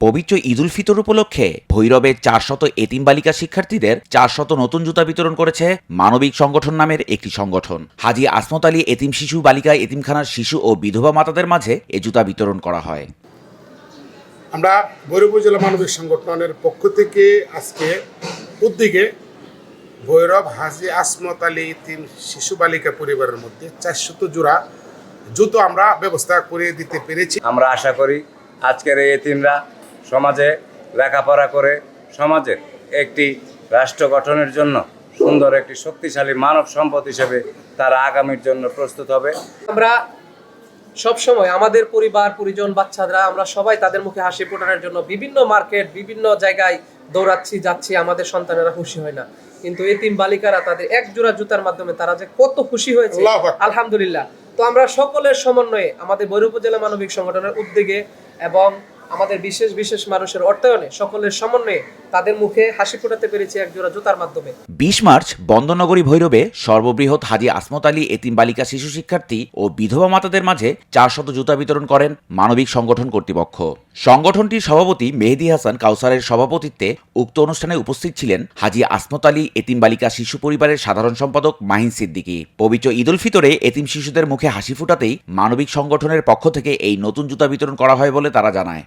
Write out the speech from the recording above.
পবিত্র ঈদুল ফিতর উপলক্ষে ভৈরবের চারশত এতিম বালিকা শিক্ষার্থীদের চারশত নতুন জুতা বিতরণ করেছে মানবিক সংগঠন নামের একটি সংগঠন। হাজি আসমত আলী এতিম শিশু বালিকা এতিমখানার শিশু ও বিধবা মাতাদের মাঝে এ জুতা বিতরণ করা হয়। আমরা ভৈরব জেলা মানবিক সংগঠনের পক্ষ থেকে আজকে উদ্যোগে ভৈরব হাজি আসমত আলী তিন শিশু বালিকা পরিবারের মধ্যে চারশত জোড়া জুতো আমরা ব্যবস্থা করে দিতে পেরেছি। আমরা আশা করি আজকের এই এতিমরা সমাজে লেখাপড়া করে সমাজের একটি রাষ্ট্র গঠনের জন্য সুন্দর একটি শক্তিশালী মানব সম্পদ হিসেবে তারা আগামীর জন্য প্রস্তুত হবে। আমরা সব সময় আমাদের পরিবার পরিজন বাচ্চারা আমরা সবাই তাদের মুখে হাসি ফোটানোর জন্য বিভিন্ন মার্কেট বিভিন্ন জায়গায় দৌড়াচ্ছি যাচ্ছি আমাদের সন্তানেরা খুশি হয় না। কিন্তু এতিম বালিকারা তাদের এক জোড়া জুতার মাধ্যমে তারা যে কত খুশি হয়েছে আলহামদুলিল্লাহ। তো আমরা সকলের সমন্বয়ে আমাদের বৈরব জেলা মানবিক সংগঠনের উদ্যোগে এবং আমাদের বিশেষ বিশেষ মানুষের অর্থায়নে, সকলের সমন্বয়ে তাদের মুখে হাসি ফোটাতে পেরেছি এক জোড়া জুতার মাধ্যমে। বিশ মার্চ, বন্দনগরী ভৈরবে সর্ববৃহৎ হাজি আসমত আলী এতিম বালিকা শিশু শিক্ষার্থী ও বিধবা মাতাদের মাঝে চার শত জুতা বিতরণ করেন মানবিক সংগঠন কর্তৃপক্ষ। সংগঠনটির সভাপতি মেহেদি হাসান কাউসারের সভাপতিত্বে উক্ত অনুষ্ঠানে উপস্থিত ছিলেন হাজি আসমত আলী এতিম বালিকা শিশু পরিবারের সাধারণ সম্পাদক মাহিন সিদ্দিকী। পবিত্র ঈদুল ফিতরে এতিম শিশুদের মুখে হাসি ফুটাতেই মানবিক সংগঠনের পক্ষ থেকে এই নতুন জুতা বিতরণ করা হয় বলে তারা জানায়।